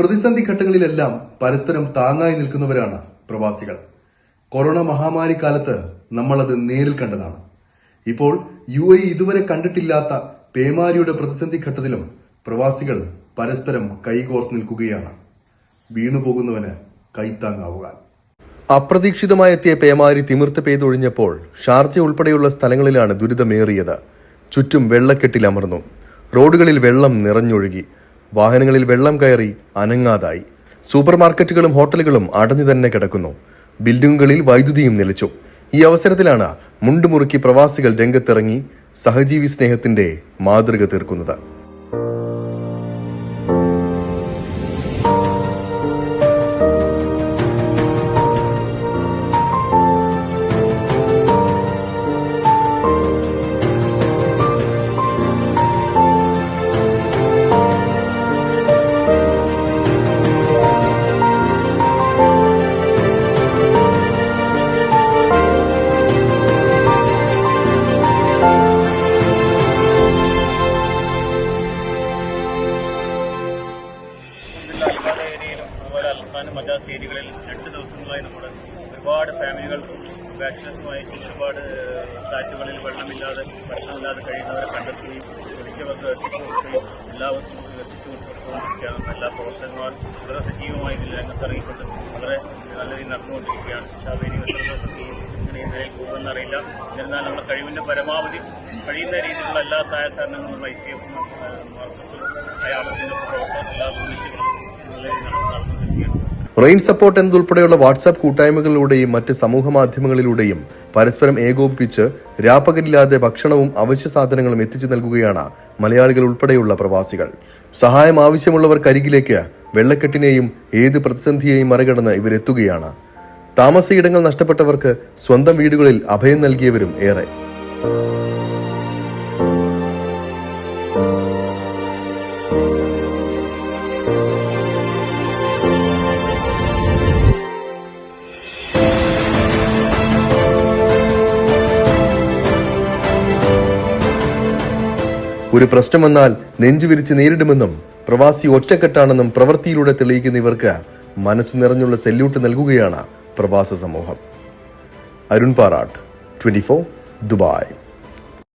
പ്രതിസന്ധി ഘട്ടങ്ങളിലെല്ലാം പരസ്പരം താങ്ങായി നിൽക്കുന്നവരാണ് പ്രവാസികൾ. കൊറോണ മഹാമാരി കാലത്ത് അത് നേരിൽ കണ്ടതാണ്. ഇപ്പോൾ യു എ ഇതുവരെ കണ്ടിട്ടില്ലാത്ത പേമാരിയുടെ പ്രതിസന്ധി ഘട്ടത്തിലും പ്രവാസികൾ പരസ്പരം കൈകോർത്ത് നിൽക്കുകയാണ്. വീണുപോകുന്നവന് കൈത്താങ്ങാവുക. അപ്രതീക്ഷിതമായി എത്തിയ പേമാരി തിമിർത്ത് പെയ്തൊഴിഞ്ഞപ്പോൾ ഷാർജ ഉൾപ്പെടെയുള്ള സ്ഥലങ്ങളിലാണ് ദുരിതമേറിയത്. ചുറ്റും വെള്ളക്കെട്ടിലമർന്നു. റോഡുകളിൽ വെള്ളം നിറഞ്ഞൊഴുകി. വാഹനങ്ങളിൽ വെള്ളം കയറി അനങ്ങാതായി. സൂപ്പർ മാർക്കറ്റുകളും ഹോട്ടലുകളും അടഞ്ഞു തന്നെ കിടക്കുന്നു. ബിൽഡിംഗുകളിൽ വൈദ്യുതിയും നിലച്ചു. ഈ അവസരത്തിലാണ് മുണ്ടുമുറുക്കി പ്രവാസികൾ രംഗത്തിറങ്ങി സഹജീവി സ്നേഹത്തിന്റെ മാതൃക തീർക്കുന്നത്. അൽഫാദ ഏരിയയിലും അതുപോലെ അൽഫാൻ മജാസ് ഏരിയകളിൽ രണ്ട് ദിവസങ്ങളായി നമ്മൾ ഒരുപാട് ഫാമിലികൾക്കും ബാച്ചിലേഴ്സുമായിട്ട് ഒരുപാട് ഫ്ലാറ്റുകളിൽ വെള്ളമില്ലാതെ ഭക്ഷണമില്ലാതെ കഴിയുന്നവരെ കണ്ടെത്തുകയും വിളിച്ചവർക്ക് എത്തിച്ചു കൊടുക്കുകയും എല്ലാവർക്കും എത്തിച്ചു കൊടുത്തുകൊണ്ടിരിക്കുകയാണ് എല്ലാ പ്രവർത്തനങ്ങളും വളരെ സജീവമായി ഇതിൽ രംഗത്തിറങ്ങിക്കൊണ്ട് വളരെ നല്ല രീതിയിൽ നടന്നുകൊണ്ടിരിക്കുകയാണ്. ഷാവേരി എത്ര ദിവസം ഇങ്ങനെ ഈ നിലയിൽ പോകുമെന്ന് എന്നിരുന്നാൽ നമ്മുടെ കഴിവിന്റെ പരമാവധി കഴിയുന്ന രീതിയിലുള്ള എല്ലാ സഹായ സഹകരണങ്ങളും ഐ സി എഫും മാർക്കസും അയാളസിന്റെ പ്രവർത്തനം എല്ലാ ഒന്നിച്ചുകളും നല്ല രീതിയിൽ നടന്നു നടന്നുകൊണ്ടിരിക്കുകയാണ് റെയിൻ സപ്പോർട്ട് എന്നതുൾപ്പെടെയുള്ള വാട്സാപ്പ് കൂട്ടായ്മകളിലൂടെയും മറ്റ് സമൂഹ മാധ്യമങ്ങളിലൂടെയും പരസ്പരം ഏകോപിപ്പിച്ച് രാപ്പകലില്ലാതെ ഭക്ഷണവും അവശ്യ സാധനങ്ങളും എത്തിച്ചു നൽകുകയാണ് മലയാളികൾ ഉൾപ്പെടെയുള്ള പ്രവാസികൾ. സഹായം ആവശ്യമുള്ളവർക്കരികിലേക്ക് വെള്ളക്കെട്ടിനെയും ഏത് പ്രതിസന്ധിയെയും മറികടന്ന് ഇവരെത്തുകയാണ് താമസയിടങ്ങൾ നഷ്ടപ്പെട്ടവർക്ക് സ്വന്തം വീടുകളിൽ അഭയം നൽകിയവരും ഏറെ. ഒരു പ്രശ്നം വന്നാൽ നെഞ്ചുവിരിച്ച് നേരിടുമെന്നും പ്രവാസി ഒറ്റക്കെട്ടാണെന്നും പ്രവൃത്തിയിലൂടെ തെളിയിക്കുന്ന ഇവർക്ക് മനസ്സു നിറഞ്ഞുള്ള സെല്യൂട്ട് നൽകുകയാണ് പ്രവാസ സമൂഹം. Arun Parattu twenty Dubai.